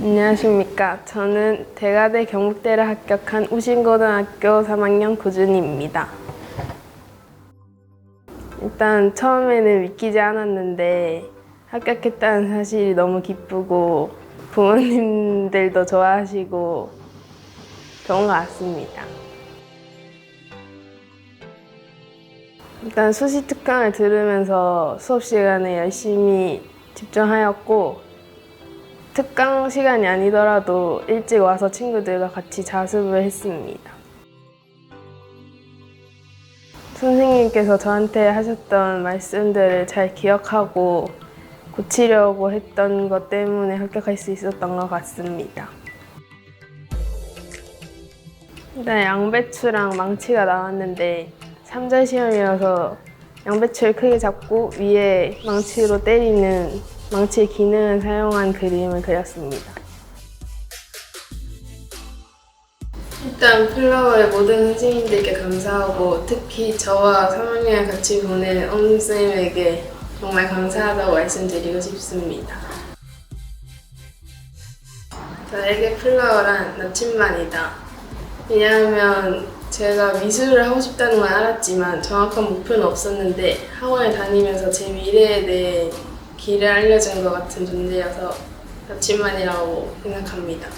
안녕하십니까. 저는 대가대 경북대를 합격한 우신고등학교 3학년 구준입니다. 일단 처음에는 믿기지 않았는데 합격했다는 사실이 너무 기쁘고 부모님들도 좋아하시고 좋은 것 같습니다. 일단 수시 특강을 들으면서 수업 시간에 열심히 집중하였고 특강 시간이 아니더라도 일찍 와서 친구들과 같이 자습을 했습니다. 선생님께서 저한테 하셨던 말씀들을 잘 기억하고 고치려고 했던 것 때문에 합격할 수 있었던 것 같습니다. 일단 양배추랑 망치가 나왔는데 3절 시험이어서 양배추를 크게 잡고 위에 망치로 때리는 망치의 기능을 사용한 그림을 그렸습니다. 일단 플라워의 모든 선생님들께 감사하고 특히 저와 3학년을 같이 보낸 엄선생님에게 정말 감사하다고 말씀드리고 싶습니다. 나에게 플라워란 나침반이다. 왜냐하면 제가 미술을 하고 싶다는 건 알았지만 정확한 목표는 없었는데 학원을 다니면서 제 미래에 대해 길을 알려준 것 같은 존재여서 나침반이라고 생각합니다.